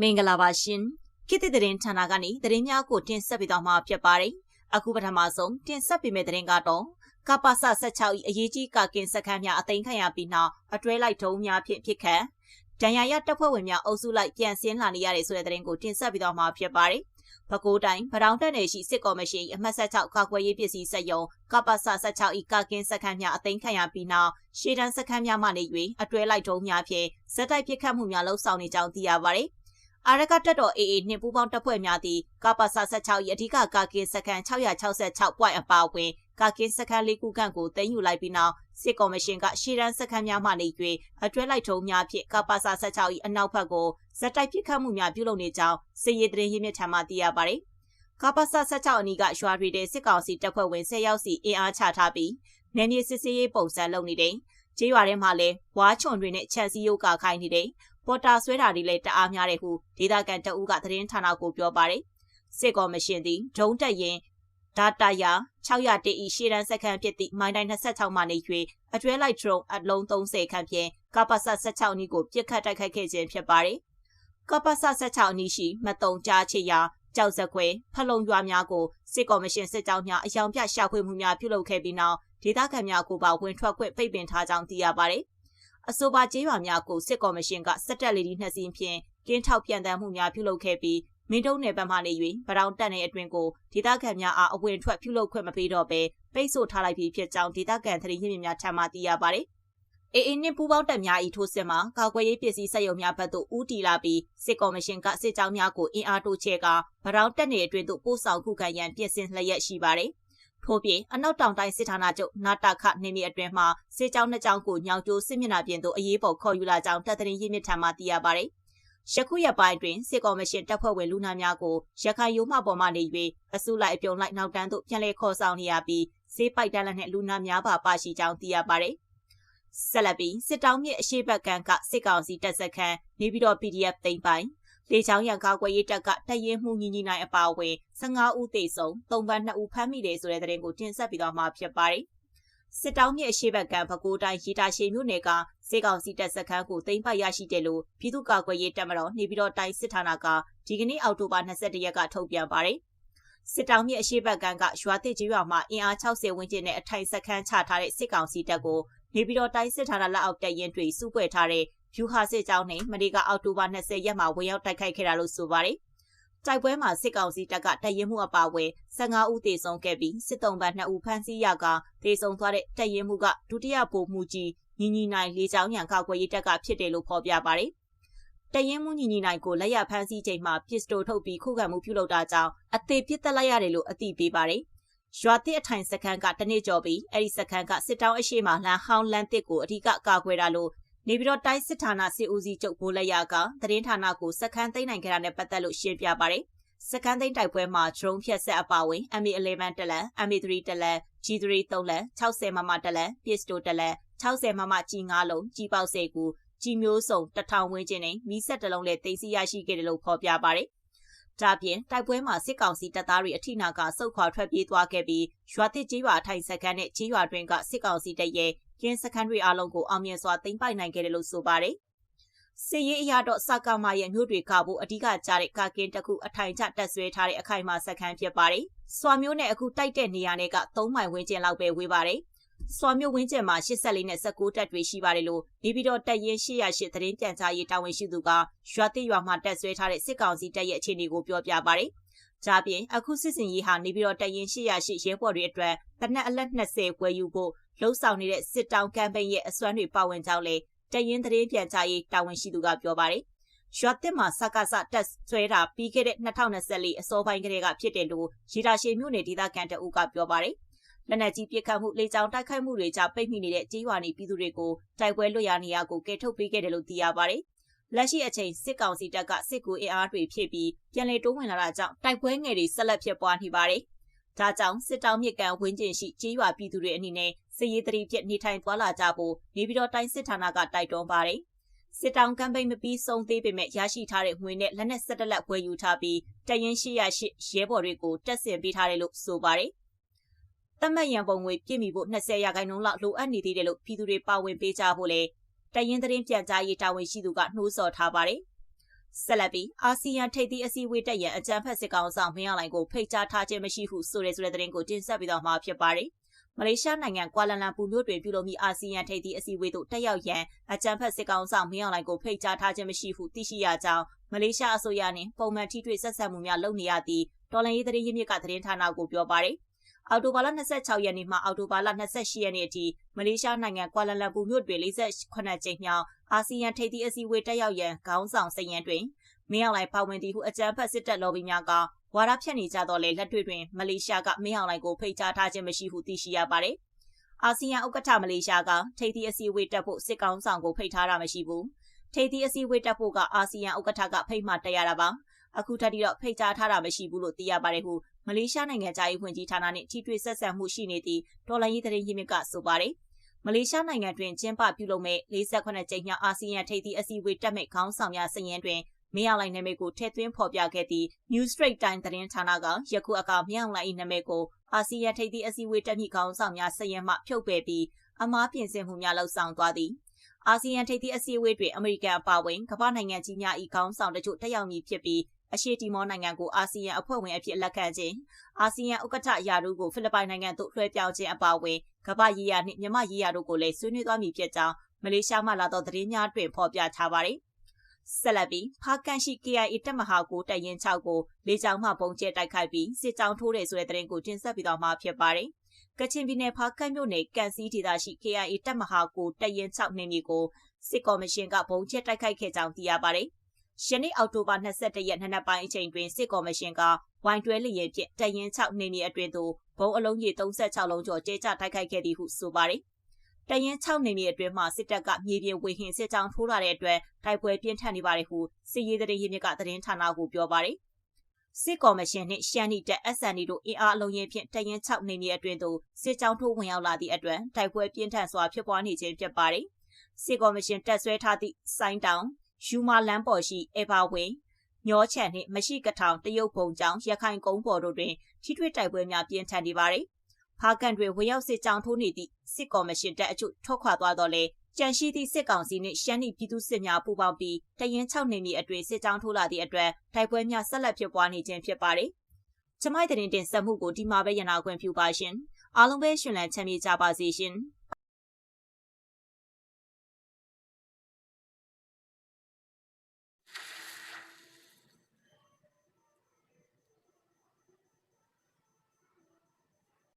မင်္ဂလာပါရှင်ခေတ်သစ်သတင်းဌာနကနေသတင်းများကိုတင်ဆက်ပေးသွားမှာဖြစ်ပါတယ်အခုပထမဆုံးတင်ဆက်ပေးမယ့်သတင်းကတော့ကပ္ပစ16ဤအရေးကြီးကကင်စခန်းများအသိမ်းခံရပြီးနောက်အတွဲလိုက်ထုံးများဖြင့်ဖြစ်ခတ်ဒဏ်ရာရတပ်ဖွဲ့ဝင်များအုပ်စုလိုက်ပြန်ဆင်းလာနေရတဲ့ဆိုတဲ့သတင်းကိုတင်ဆက်ပေးသွားမှာဖြစ်ပါတယ်ပဲခူးတိုင်းဗဒောင်းတက်နယ်ရှိစစ်ကော်မရှင်အမှတ်16ကာကွယ်ရေးပစ္စည်းစက်ရုံကပ္ပစ16ဤကကင်းစခန်းများအသိမ်းခံရပြီးနောက်ရှေ့တန်းစခန်းများမှနေ၍အတွဲလိုက်ထုံးများဖြင့်ဇက်တိုက်ပစ်ခတ်မှုများလှုပ်ဆောင်နေကြောင်းသိရပါတယ်။ အာရကတက်တော် AA နှင့်ပူးပေါင်းတပ်ဖွဲ့များသည့်ကပ္ပစ16၏အဓိကကာကင်းစခန်း666 point အပါအဝင်ကာကင်းစခန်းလေးခုခန့်ကိုတင်ယူလိုက်ပြီးနောက်စစ်ကော်မရှင်ကရှေ့တန်းစခန်းများမှနေ၍အတွဲလိုက်ထုံးများဖြင့်ကပ္ပစ16၏အနောက်ဘက်ကိုဇက်တိုက်ပစ်ခတ်မှုများပြုလုပ်နေကြောင်းစစ်ရေးတရင်ရင်းမြစ်ထံမှသိရပါသည်ကပ္ပစ16အနီးကရွာရီတဲ့စစ်ကောင်စီတပ်ဖွဲ့ဝင်10ယောက်စီအင်အားချထားပြီးနယ်မြေစစ်ဆေးရေးပုံစံလုပ်နေတယ်။ကျေးရွာထဲမှာလည်းဝါချွန်တွေနဲ့ခြံစည်းရုပ်ကခိုင်းနေတယ် ပေါ်တာဆွဲတာတွေလည်းတအားများတယ်ဟုဒေသခံတအူးကသတင်းဌာနကိုပြောပါတယ်စစ်ကော်မရှင်သည်ဒုံတက်ရင်ဒါတာယာ600တေဤရှေ့တန်းစက္ကန့်ဖြစ်သည့်မိုင်းတိုင်း26မှနေ၍အတွဲလိုက်ဒရုန်းအလုံး30ခန့်ဖြင့်ကပ္ပစ16နီးကိုပြစ်ခတ်တိုက်ခိုက်ခဲ့ခြင်းဖြစ်ပါတယ်။ကပ္ပစ16နီးရှိမတုံကြားချေရာကြောက်စခွဲဖလုံရွာများကိုစစ်ကော်မရှင်စစ်ကြောင်းများအယောင်ပြရှာဖွေမှုများပြုလုပ်ခဲ့ပြီးနောက်ဒေသခံများကိုပါဝင်ထွက်ခွင့်ပိတ်ပင်ထားကြောင်းသိရပါတယ် အဆိုပါကျေးရွာများကိုစစ်ကော်မရှင်ကစက်တက်လေးဒီနှစ်စီးဖြင့်ကင်းထောက်ပြန်တမ်းမှုများပြုလုပ်ခဲ့ပြီးမင်းတုံးနယ်ဘက်မှနေ၍ဗရောင်တက်နယ်အတွင်ကိုဒေသခံများအားအဝင်ထွက်ပြုလုပ်ခွင့်မပေးတော့ဘဲပိတ်ဆို့ထားလိုက်ပြီးဖြစ်ကြောင်းဒေသခံသတင်းရင်းမြစ်များထံမှသိရပါသည်အေအေနှင့်ပူးပေါင်းတပ်များဤထိုးစစ်မှာကာကွယ်ရေးပစ္စည်းစက်ရုံများဘက်သို့ဦးတည်လာပြီးစစ်ကော်မရှင်ကစစ်ကြောင်းများကိုအင်အားတိုးချဲ့ကဗရောင်တက်နယ်အတွင်သို့ပို့ဆောင်ခုခံရန်ပြင်ဆင်လျက်ရှိပါသည် ထို့ပြင်အနောက်တောင်တိုင်းစစ်ဌာနချုပ်နာတာခနေမီအတွင်းမှာစစ်ကြောင်းနှစ်ကြောင်းကိုညောင်ကျိုးစစ်မျက်နှာပြင်သို့အရေးပေါ်ခေါ်ယူလာကြောင်းတပ်သတင်းရင်းမြစ်ထံမှသိရပါဗျ။ယခုရက်ပိုင်းတွင်စစ်ကော်မရှင်တပ်ဖွဲ့ဝင်လူနာများကိုရခိုင်ရိုးမှပေါ်မှနေ၍အစုလိုက်အပြုံလိုက်နောက်တန်းသို့ပြန်လည်ခေါ်ဆောင်နေရပြီးစေးပိုက်တန်းလက်နှင့်လူနာများပါပါရှိကြောင်းသိရပါဗျ။ဆက်လက်ပြီးစစ်တောင်းမြစ်အရှိတ်ဘက်ကကစစ်ကောင်စီတပ်စခန်းနေပြီးတော့ PDF သိမ်းပိုင် လေချောင်းရံကာကွယ်ရေးတပ်ကတရင်မှုညီညီနိုင်အပါအဝင်15ဦးသေဆုံး၃ပန်း2ဦးဖမ်းမိတယ်ဆိုတဲ့သတင်းကိုတင်ဆက်ပြီးတော့မှာဖြစ်ပါတယ်။စစ်တောင်းမြစ်အရှိဘက်ကပဲခူးတိုင်းရီတာရှိမြို့နယ်ကစေကောင်စီတပ်စခန်းကိုသိမ်းပိုက်ရရှိတယ်လို့ပြည်သူ့ကာကွယ်ရေးတပ်မတော်နေပြည်တော်တိုင်းစစ်ဌာနကဒီကနေ့အောက်တိုဘာ22ရက်ကထုတ်ပြန်ပါတယ်။စစ်တောင်းမြစ်အရှိဘက်ကကရွာသစ်ကြီးရွာမှာအင်အား60ဝန်းကျင်နဲ့အထိုင်စခန်းချထားတဲ့စစ်ကောင်စီတပ်ကိုနေပြည်တော်တိုင်းစစ်ဌာနလက်အောက်တပ်ရင်းတွေစုဖွဲ့ထားတဲ့ ဖြူဟာစစ်ကြောင်းနဲ့မနေ့ကအောက်တိုဘာ20ရက်မှာဝင်ရောက်တိုက်ခိုက်ခဲ့တာလို့ဆိုပါတယ်။တိုက်ပွဲမှာစစ်ကောင်စီတပ်ကတရင်မှုအပါအဝင်15ဦးသေဆုံးခဲ့ပြီးစစ်တုံးပန်း2ဦးဖမ်းဆီးရကသေဆုံးသွားတဲ့တရင်မှုကဒုတိယဗိုလ်မှူးကြီးညီညီနိုင်လေးချောင်းရံကာကွယ်ရေးတပ်ကဖြစ်တယ်လို့ဖော်ပြပါတယ်။တရင်မှုညီညီနိုင်ကိုလက်ရဖမ်းဆီးချိန်မှာပစ္စတိုထုတ်ပြီးခုခံမှုပြုလုပ်တာကြောင့်အသေးပစ်သက်လိုက်ရတယ်လို့အသိပေးပါတယ်။ရွာသစ်အထိုင်စခန်းကတနေ့ကျော်ပြီးအဲ့ဒီစခန်းကစစ်တောင်းအရှိမလန်ဟောင်းလန်တစ်ကိုအဓိကကာကွယ်တာလို့ နေပြည်တော်တိုင်းစစ်ဌာနစစ်ဦးစီးချုပ်ဘိုးလက်ရကသတင်းဌာနကိုစခန်းသိမ်းနိုင်ခဲ့တာနဲ့ပတ်သက်လို့ရှင်းပြပါတယ်။စခန်းသိမ်းတိုက်ပွဲမှာ drone ဖြတ်ဆက်အပါဝင် MA11 တလန် MA3 တလန် G3 3လန်60မမတလန် pistol တလန်60မမကြီး9လုံးကြီးပေါက်စေကူကြီးမျိုးစုံတထောင်ဝန်းကျင်နဲ့မီးဆက်တလုံးနဲ့တင်စီရရှိခဲ့တယ်လို့ဖော်ပြပါတယ်။ဒါပြင်တိုက်ပွဲမှာစစ်ကောင်စီတပ်သားတွေအထိနာကစုတ်ခွာထွက်ပြေးသွားခဲ့ပြီးရွာသစ်ကြီးရွာထိုင်စခန်းနဲ့ကြီးရွာတွင်ကစစ်ကောင်စီတပ်ရဲ့ ကင်းစခန်းတွေအားလုံးကိုအောင်မြင်စွာသိမ်းပိုက်နိုင်ခဲ့တယ်လို့ဆိုပါတယ်။စစ်ရေးအရာတော့စကာမာရဲ့မြို့တွေကဖို့အဓိကကြားတဲ့ကာကင်းတစ်ခုအထိုင်ချတက်ဆွဲထားတဲ့အခိုင်အမာစခန်းဖြစ်ပါတယ်။စွာမျိုးနဲ့အခုတိုက်တဲ့နေရာတွေက3မိုင်ဝန်းကျင်လောက်ပဲဝေးပါတယ်။စွာမျိုးဝင်းကျင်မှာ84နဲ့19တက်တွေရှိပါတယ်လို့နေပြည်တော်တပ်ရင်း808သတင်းပြန်ကြားရေးတာဝန်ရှိသူကရွာတိရွာမှာတက်ဆွဲထားတဲ့စစ်ကောင်စီတပ်ရဲ့အခြေအနေကိုပြောပြပါတယ်။ဒါပြင်အခုစစ်စင်ရေးဟာနေပြည်တော်တပ်ရင်း808ရဲဘော်တွေအတွက်တနက်အလက်20ဝယ်ယူဖို့ လှုပ်ဆောင်နေတဲ့စစ်တောင်းကမ်ပိန်းရဲ့အစွမ်းတွေပါဝင်ကြောင်းလည်းတရင်သတင်းပြန်ကြားရေးတာဝန်ရှိသူကပြောပါတယ်။ရွာတစ်မှာစကားစတက်ဆွဲတာပြီးခဲ့တဲ့2024အစောပိုင်းကတည်းကဖြစ်တယ်လို့ရီတာရှေမြို့နယ်ဒေသခံတအုပ်ကပြောပါတယ်။လက်နက်ကြီးပစ်ခတ်မှုလေကြောင်းတိုက်ခိုက်မှုတွေကြောင့်ပိတ်မိနေတဲ့ကြေးရွာနေပြည်သူတွေကိုတိုက်ပွဲလွတ်ရနေရကိုကယ်ထုတ်ပေးခဲ့တယ်လို့သိရပါတယ်။လက်ရှိအချိန်စစ်ကောင်စီတပ်ကစစ်ကူအင်အားတွေဖြည့်ပြီးပြန်လည်တိုးဝင်လာတာကြောင့်တိုက်ပွဲငယ်တွေဆက်လက်ဖြစ်ပွားနေပါတယ်။ ဒါကြောင့်စစ်တောင်းမြစ်ကန်ဝင်းကျင်ရှိကြေးရွာပြည်သူတွေအနေနဲ့စစ်ရေးတရီပြစ်နေထိုင်သွားလာကြဖို့နေပြည်တော်တိုင်းစစ်ဌာနကတိုက်တွန်းပါတယ်။စစ်တောင်ကမ်ပိန်းမပြီးဆုံးသေးပေမဲ့ရရှိထားတဲ့ငွေနဲ့လက်နက်ဆက်တလက်ဝယ်ယူထားပြီးတရင်ရှိရရှိရဲဘော်တွေကိုတက်ဆင်ပေးထားတယ်လို့ဆိုပါတယ်။တမတ်ရန်ပုံငွေပြည့်မီဖို့20ရာခိုင်နှုန်းလောက်လိုအပ်နေသေးတယ်လို့ပြည်သူတွေပါဝင်ပေးကြဖို့လေတရင်သတင်းပြန်ကြားရေးတာဝန်ရှိသူကနှိုးဆော်ထားပါတယ် ဆက်လက်ပြီးအာဆီယံထိပ်သီးအစည်းအဝေးတက်ရန်အကြံဖက်စစ်ကောင်ဆောင်မင်းအောင်လှိုင်ကိုဖိတ်ကြားထားခြင်းမရှိဟုဆိုရဲဆိုတဲ့သတင်းကိုတင်ဆက်ပြီးတော့မှာဖြစ်ပါတယ်။မလေးရှားနိုင်ငံကွာလာလမ်ပူမြို့တွင်ပြုလုပ်မိအာဆီယံထိပ်သီးအစည်းအဝေးသို့တက်ရောက်ရန်အကြံဖက်စစ်ကောင်ဆောင်မင်းအောင်လှိုင်ကိုဖိတ်ကြားထားခြင်းမရှိဟုသိရှိရကြောင်းမလေးရှားအစိုးရနှင့်ပုံမှန်ထိတွေ့ဆက်ဆံမှုများလုပ်နေရသည့်တော်လှန်ရေးသတင်းရင်းမြစ်ကသတင်းဌာနကိုပြောပါတယ်။ အော်တိုဘာလ26ရက်နေ့မှအော်တိုဘာလ28ရက်နေ့အထိမလေးရှားနိုင်ငံကွာလာလမ်ပူမြို့တွင်48ကြိမ်မြောက်အာဆီယံထိပ်သီးအစည်းအဝေးတက်ရောက်ရန်ခေါင်းဆောင်စည်ရန်တွင်မင်းအောင်လှိုင်ပါဝင်သည်ဟုအကြံဖက်စစ်တပ်လော်ဘီများကဝါဒဖြန့်နေကြတော့လေလက်တွေ့တွင်မလေးရှားကမင်းအောင်လှိုင်ကိုဖိတ်ကြားထားခြင်းမရှိဟုသိရှိရပါတယ်။အာဆီယံဥက္ကဋ္ဌမလေးရှားကထိပ်သီးအစည်းအဝေးတက်ဖို့စစ်ကောင်ဆောင်ကိုဖိတ်ထားတာမရှိဘူး။ထိပ်သီးအစည်းအဝေးတက်ဖို့ကအာဆီယံဥက္ကဋ္ဌကဖိတ်မှတက်ရတာပါ။အခုထပ်ပြီးတော့ဖိတ်ကြားထားတာမရှိဘူးလို့သိရပါတယ်ဟု မလေးရှားနိုင်ငံသားရေးဝန်ကြီးဌာနနဲ့ထိတွေ့ဆက်ဆံမှုရှိနေသည့်ဒေါ်လာရေးသတင်းရင်းမြစ်ကဆိုပါတယ်။မလေးရှားနိုင်ငံတွင်ကျင်းပပြုလုပ်မဲ့48ကြိမ်မြောက်အာဆီယံထိပ်သီးအစည်းအဝေးတက်မဲ့ခေါင်းဆောင်များစည်ရင်းတွင်မင်းအောင်လှိုင်နာမည်ကိုထည့်သွင်းဖော်ပြခဲ့သည့် New Straight Time သတင်းဌာနကယခုအခါမင်းအောင်လှိုင်၏နာမည်ကိုအာဆီယံထိပ်သီးအစည်းအဝေးတက်မြင့်ခေါင်းဆောင်များစည်ရင်းမှဖြုတ်ပယ်ပြီးအမားပြင်ဆင်မှုများလှုပ်ဆောင်သွားသည်အာဆီယံထိပ်သီးအစည်းအဝေးတွင်အမေရိကန်အပါအဝင်ကမ္ဘာနိုင်ငံကြီးများ၏ခေါင်းဆောင်တို့တက်ရောက်မည်ဖြစ်ပြီး အရှေ့တီမောနိုင်ငံကိုအာဆီယံအဖွဲ့ဝင်အဖြစ်လက်ခံခြင်းအာဆီယံဥက္ကဋ္ဌရာထူးကိုဖိလစ်ပိုင်နိုင်ငံသို့လွှဲပြောင်းခြင်းအပါအဝင်ကမ္ဘာရေးရာနှင့်မြန်မာရေးရာတို့ကိုလည်းဆွေးနွေးသွားမည်ဖြစ်ကြောင်းမလေးရှားမှလာသောသတင်းများတွင်ဖော်ပြထားပါတယ်။ဆက်လက်ပြီးဖားကန်ရှိ KIA တပ်မဟာကိုတရင်6ကိုလေကြောင်းမှပုံကျဲတိုက်ခိုက်ပြီးစစ်ကြောင်းထိုးတယ်ဆိုတဲ့သတင်းကိုတင်ဆက်ပြီးတော့မှဖြစ်ပါတယ်။ကချင်ပြည်နယ်ဖားကန်မြို့နယ်ကန်စီဒေသရှိ KIA တပ်မဟာကိုတရင်6နေမြေကိုစစ်ကော်မရှင်ကပုံကျဲတိုက်ခိုက်ခဲ့ကြောင်းသိရပါတယ်။ ယနေ့အောက်တိုဘာ22ရက်နနက်ပိုင်းအချိန်တွင်စစ်ကော်မရှင်ကဝိုင်တွဲလျင်ဖြင့်တရင်6နေမြေအတွင်သို့ဘုံအလုံးကြီး36လုံးကျော်ကျဲချတိုက်ခိုက်ခဲ့သည်ဟုဆိုပါတယ်။တရင်6နေမြေအတွင်မှစစ်တပ်ကမြေပြင်ဝေဟင်စစ်ကြောင်းထိုးလာတဲ့အတွက်တိုက်ပွဲပြင်းထန်နေပါတယ်ဟုစစ်ရေးသတင်းရင်းမြစ်ကသတင်းဌာနကိုပြောပါတယ်။စစ်ကော်မရှင်နှင့်ရှမ်းနီတပ် SND တို့အင်အားအလုံးရင်ဖြင့်တရင်6နေမြေအတွင်သို့စစ်ကြောင်းထိုးဝင်ရောက်လာသည့်အတွက်တိုက်ပွဲပြင်းထန်စွာဖြစ်ပွားနေခြင်းဖြစ်ပါတယ်။စစ်ကော်မရှင်တပ်ဆွဲထားသည့်စိုင်းတောင် ယူမာလန်းပေါ်ရှိအေဘာဝင်းညောချန်နှင့်မရှိကထောင်တရုတ်ဘုံကျောင်းရခိုင်ကုန်းပေါ်တို့တွင်ထိထွေတိုက်ပွဲများပြင်းထန်နေပါသည်။ဖားကန်တွင်ဝင်ရောက်စစ်ကြောင်းထိုးနေသည့်စစ်ကော်မရှင်တပ်အချို့ထွက်ခွာသွားတော့လေကြံရှိသည့်စစ်ကောင်စီနှင့်ရှမ်းနီပြည်သူစစ်များပူးပေါင်းပြီးတရင်6နေမီအတွင်းစစ်ကြောင်းထိုးလာသည့်အတွက်တိုက်ပွဲများဆက်လက်ဖြစ်ပွားနေခြင်းဖြစ်ပါတယ်။ကျမိုက်တဲ့တင်ဆက်မှုကိုဒီမှာပဲရနာခွင့်ပြုပါရှင်။အားလုံးပဲရှင်လန်းချမ်းမြေ့ကြပါစေရှင်။